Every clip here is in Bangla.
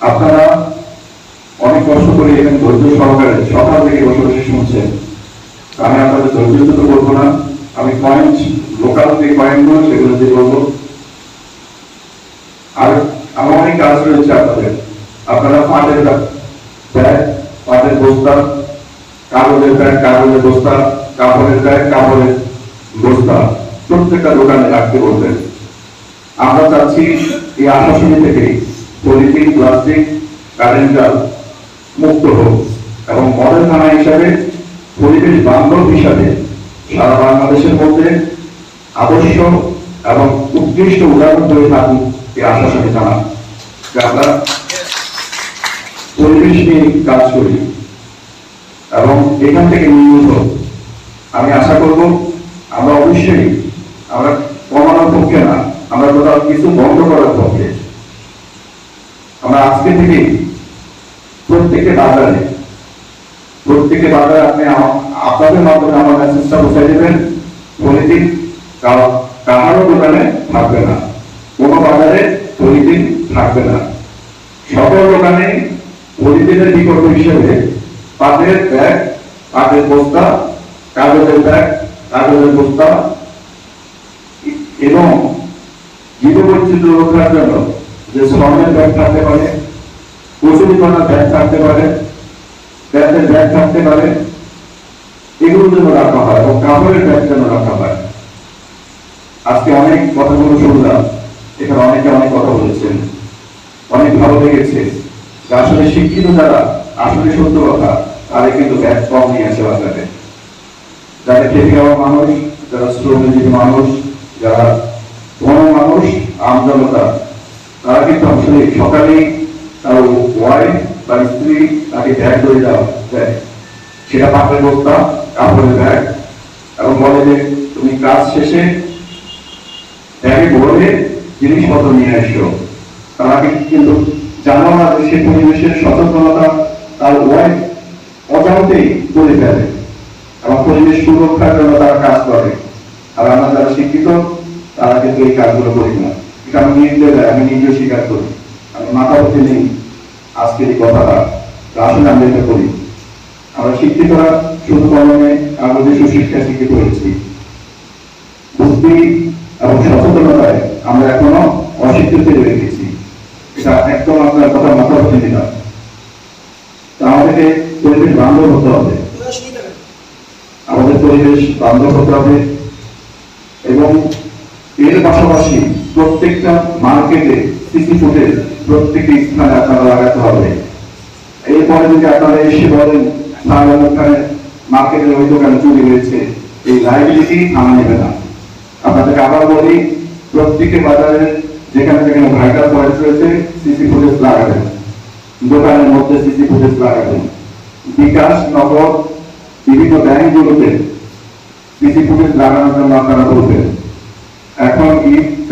আপনারা অনেক কষ্ট করে এখানে ধৈর্য সহকারে সকাল থেকে বসে বসে শুনছেন। আমি আপনাদের ধৈর্য তো করব না। আমি পয়েন্ট লোকাল যে পয়েন্টগুলো সেগুলো দিয়ে বলব। আর আমার অনেক কাজ রয়েছে আপনাদের। আপনারা পাটের ব্যাগ পাটের বস্তা, কাগজের ব্যাগ, কাগজের বস্তা, কাপড়ের ব্যাগ, কাপড়ের বস্তা প্রত্যেকটা দোকানে রাখতে বলবেন। আমরা চাচ্ছি এই আশাশুনি থেকে পলিথিন, প্লাস্টিক, কারেন্ট জাল মুক্ত হোক এবং মডেল থানা হিসাবে পরিবেশ বান্ধব হিসাবে সারা বাংলাদেশের মধ্যে আদর্শ এবং উৎকৃষ্ট উদাহরণ হয়ে থাকুক এই আশাশুনি থানা, যে আমরা পরিবেশ নিয়ে কাজ করি এবং এখান থেকে নির্মিত আমি আশা করব আমরা অবশ্যই, আমরা কমানোর পক্ষে না, আমরা কোথাও কিছু বন্ধ করার পক্ষে আমরা আজকে থেকে প্রত্যেকে বাজারে প্রত্যেকে বাজারে আপনি আপনাদের মাধ্যমে আমার মেসেজটা পৌঁছে দেবেন। পলিথিন কারো- দোকানে থাকবে না। কোনো বাজারে পলিথিন থাকবে না। সকল দোকানে পলিথিনের বিকল্প হিসেবে পাটের ব্যাগ পাটের বস্তা, কাগজের ব্যাগ, কাগজের বস্তা, এবং রক্ষার জন্য যে শ্রমের ব্যাগ থাকতে পারে কচুরিপানার ব্যাগ থাকতে পারে, ব্যাগের ব্যাগ থাকতে পারে এগুলো যেন রাখা হয় এবং কাপড়ের ব্যাগ যেন রাখা হয়। আজকে অনেক কথাগুলো শুনলাম, এখানে অনেকে অনেক কথা বলেছেন, অনেক ভালো লেগেছে। আসলে শিক্ষিত যারা, আসলে সত্য কথা তারা কিন্তু ব্যাগ কম নিয়ে আসে বাজারে। যারা খেতে খাওয়া মানুষ, যারা শ্রমজীবী মানুষ, যারা বড় মানুষ, আমজনতা তারা কিন্তু আসলে সকালেই তার ওয়াইফ বা স্ত্রী তাকে ব্যাগ ধরে দেওয়া দেয় সেটা বস্তা, কাপড়ের ব্যাগ এবং বলে যে, তুমি কাজ শেষে ব্যাগে ভরে জিনিসপত্র নিয়ে তারা কিন্তু জানো না যে সে পরিবেশের সচেতনতা তার ওয়াইফ অজান্তেই করে ফেলে। এবং পরিবেশ সুরক্ষার জন্য তারা কাজ করে। আর আমরা যারা শিক্ষিত, তারা কিন্তু এই কাজগুলো করি না। এটা আমি নিজে আমি নিজেও স্বীকার করি, আমি মাথা হতে নেই, আজকের এই কথাটা আসলে আমরা এটা করি। আমরা শিক্ষিতরা শুধু কলমে, কাগজে সুশিক্ষা শিক্ষিত হয়েছি বুদ্ধি এবং সচেতনতায় আমরা এখনও অশিক্ষিত রয়ে গেছি। এটা একদম আপনার কথা মাথা হতে দিলাম আমাদেরকে পরিবেশ বান্ধব হতে হবে। আমাদের পরিবেশ বান্ধব হতে হবে। এবং এর পাশাপাশি প্রত্যেকটা মার্কেটে সিসি ফুটেজ প্রত্যেকটি স্থানে আপনারা লাগাতে হবে। এরপরে যদি আপনারা এসে বলেন তাহলে মার্কেটের ওই দোকানে চুরি হয়েছে, এই লাইবিলিটি থানা নেবে না। আপনাদেরকে আবার বলি, প্রত্যেকটি বাজারে যেখানে যেখানে ভাইটাল পয়েন্ট রয়েছে সিসি ফুটেজ লাগাবেন। দোকানের মধ্যে সিসি ফুটেজ লাগাবেন। বিকাশ নগর বিভিন্ন ব্যাংকগুলোতে সিসি ফুটেজ লাগানোর জন্য আপনারা বলবেন।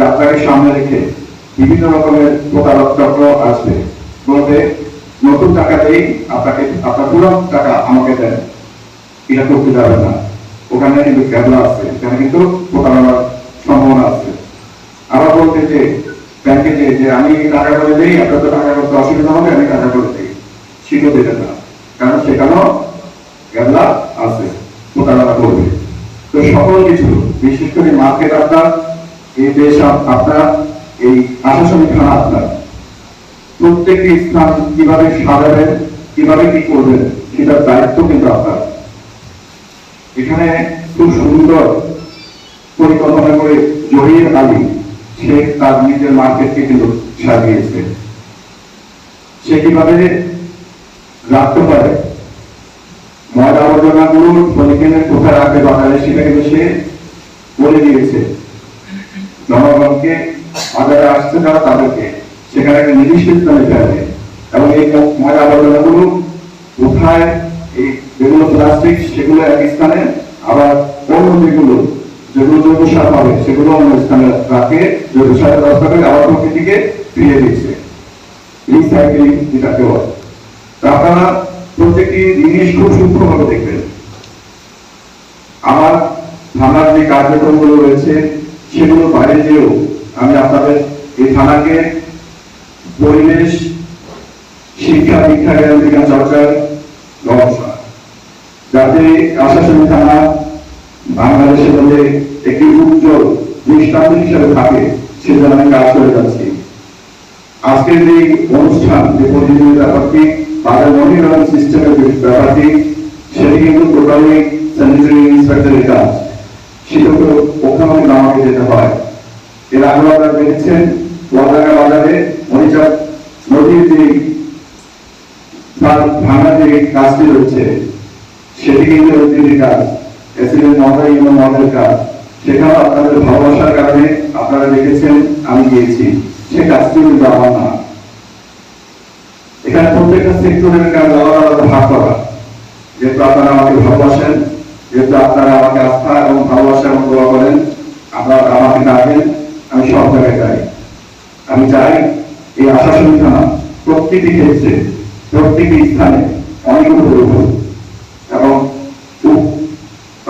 যাত্রাকে সামনে রেখে বিভিন্ন রকমের প্রতারক চক্র আসবে। বলবে, নতুন টাকা দেই, আপনাকে, আপনার পুরো টাকা আমাকে দেন। এটা করতে যাবে না। ওখানে কিন্তু ক্যাবলা আছে, এখানে কিন্তু প্রতারণার সম্ভাবনা আছে। আবার বলতে যে, ব্যাংকে যে যে আমি টাকা করে দেই, আপনার তো টাকা করতে অসুবিধা হবে, আমি টাকা করে দিই। সেটাও দেবেন না, কারণ সেখানেও ক্যাবলা আছে, প্রতারণা করবে। তো সকল কিছু, বিশেষ করে মার্কেট আপনার এই দেশ আপ- আপনার এই আশাসনিক থানা আপনার। প্রত্যেকটি স্থান কীভাবে সাজাবেন, কীভাবে কি করবেন, সেটার দায়িত্ব কিন্তু আপনার। এখানে খুব সুন্দর পরিকল্পনা করে জহির আলী, সে তার নিজের মার্কেটকে কিন্তু সাজিয়েছে। সে কীভাবে রাখতে পারে, ময়লা আবর্জনাগুলো পলিথিনের কোথায় রাখবে বাজারে সেটা কিন্তু সে বলে দিয়েছে। জনগণকে বাজারে আসছে যারা তাদেরকে। সেখানে নির্দিষ্ট স্থানে ফেলবে এবং এই ময়লা আবর্জনাগুলো কোথায়, এই যেগুলো প্লাস্টিক সেগুলো এক স্থানে, আবার অন্য যেগুলো যেগুলো জৈব সার পাবে, সেগুলো অন্য স্থানে রাখে, জৈব সারের ব্যবস্থা করে আবার প্রকৃতিকে ফিরিয়ে দিচ্ছে। রিসাইক্লিং যেটাকে বলে। আপনারা প্রত্যেকটি জিনিস খুব সূক্ষ্মভাবে দেখবেন। আমার থানার যে কার্যক্রমগুলো রয়েছে সেগুলো বাইরে যেও আমি আপনাদের এই থানাকে পরিবেশ, শিক্ষা, দীক্ষা জ্ঞান বিজ্ঞান চর্চার গবেষণা যাতে আশাসনী থানা বাংলাদেশের মধ্যে একটি উজ্জ্বল, দৃষ্টান্ত হিসেবে থাকে সেজন্য আমি কাজ করে যাচ্ছি। আজকের যে অনুষ্ঠান, যে প্রতিযোগিতা ব্যাপারটি, বাজার মনিটরিং সিস্টেমের ব্যাপারটি, সেটি কিন্তু টোটালি স্যানিটারি ইন্সপেক্টরের কাজ। সেটা ওখানে কিন্তু যেতে হয়। এর আগে আপনারা দেখেছেন ওয়াদাঙ্গা বাজারে মরিচাপ নদীর যে তার ভাঙা যে কাজটি রয়েছে, সেটি কিন্তু ঐতিহ্যের কাজ এসিডেন্ট মডেল এবং মডেল কাজ সেখানে আপনাদের ভালোবাসার কারণে আপনারা দেখেছেন, আমি গিয়েছি। সে কাজটি কিন্তু আমার না। এখানে প্রত্যেকটা সেক্টরের কাজ আলাদা আলাদা ভাগ করা। যেহেতু আপনারা আমাকে ভালোবাসেন যেহেতু আপনারা আমাকে আস্থা এবং ভালোবাসা এবং দোয়া করেন, আপনারা আমাকে ডাকেন, আমি সব জায়গায় যাই। আমি চাই এই আশাসন থানা প্রত্যেকটি ক্ষেত্রে, প্রত্যেকটি স্থানে অনেক উপরে এবং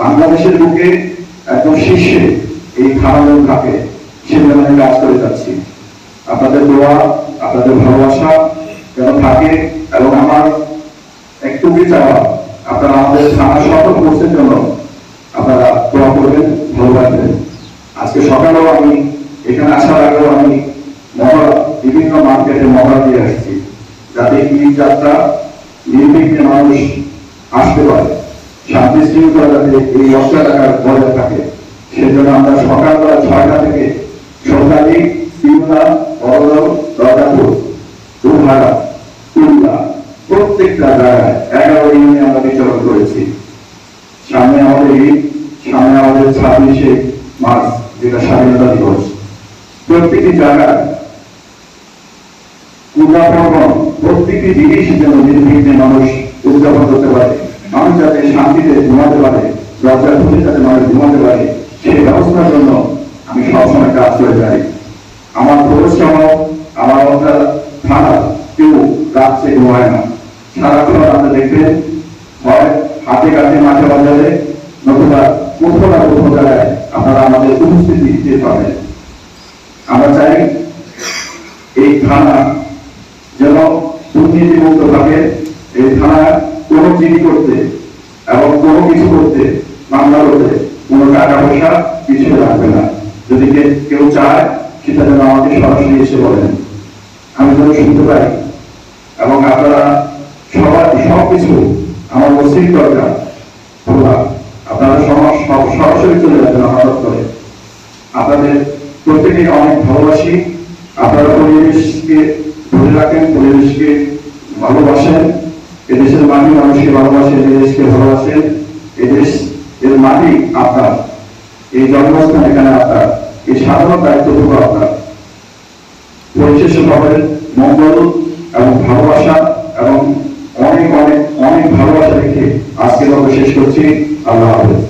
বাংলাদেশের বুকে একদম শীর্ষে এই খারাপ থাকে সেজন্য আমি কাজ করে যাচ্ছি। আপনাদের দোয়া, আপনাদের ভালোবাসা যেন থাকে এবং আমার একটু চাওয়া আপনারা আমাদের থানা সফল কোর্সের জন্য আপনারা দোয়া করবেন, ভালো রাখবেন আজকে সকালেও আমি, এখানে আসার আগেও আমি মহড়া, বিভিন্ন মার্কেটে মহড়া দিয়ে আসছি, যাতে এই যাত্রা নির্বিঘ্নে মানুষ আসতে পারে, শান্তি শৃঙ্খলা যাতে এই টাকার বজায় থাকে। সেজন্য আমরা সকালবেলা ছয়টা থেকে সন্ধ্যাদি সিমলা বড়দল রাজাপুর, দুহারা। কুল্লা প্রত্যেকটা জায়গায় এগারো ইউনিয়নে আমরা বিচরণ করেছি। সামনে আমাদের ঈদ, সামনে আমাদের ছাব্বিশে মার্চ, যেটা স্বাধীনতা দিবস। প্রত্যেকটি জায়গায় উদযাপন, প্রত্যেকটি জিনিস যেন নির্বিঘ্নে মানুষ উদযাপন করতে পারে। মানুষ যাতে শান্তিতে ঘুমাতে পারে, দরজার খুলে যাতে মানুষ ঘুমাতে পারে, সেই ব্যবস্থার জন্য আমি সবসময় কাজ করে যাই। আমার পৌরসভা আমার অর্থাৎ থানা কেউ রাত্রে ঘুমায় না। সারাক্ষণ আপনি দেখবেন, হয় হাতে কাছে মাঠে বাজারে, নতুবা কোথাও না কোথাও জায়গায় আপনারা আমাদের উপস্থিতি দিতে পারবেন আমরা চাই এই থানা যেন দুর্নীতিমুক্ত ভাবে এই থানা কোনো চিঠি করতে এবং কোনো কিছু করতে, মামলা করতে কোনো টাকা পয়সা কিছু রাখবে না। যদি কেউ চায়, সেটা যেন আমাকে সরাসরি এসে বলেন। আমি যেন শুনতে পাই এবং আপনারা সবাই সব কিছু আমার ওসির দরকার। খোলা আপনারা সরাসরি চলে যাবেন আমার দপ্তরে। আপনাদের প্রত্যেকে অনেক ভালোবাসি। আপনারা পরিবেশকে ধরে রাখেন, পরিবেশকে ভালোবাসেন। এদেশের মাটি মানুষকে ভালোবাসেন এদেশকে ভালোবাসেন এদেশ, এর মাটি আপনার। এই জন্মস্থান এখানে আপনার। এই সাধারণ দায়িত্বটুকু আপনার। পরিশেষে পাবেন মঙ্গল এবং ভালোবাসা এবং অনেক অনেক অনেক ভালোবাসা দেখে আজকের মতো শেষ করছি। আল্লাহ হাফেজ।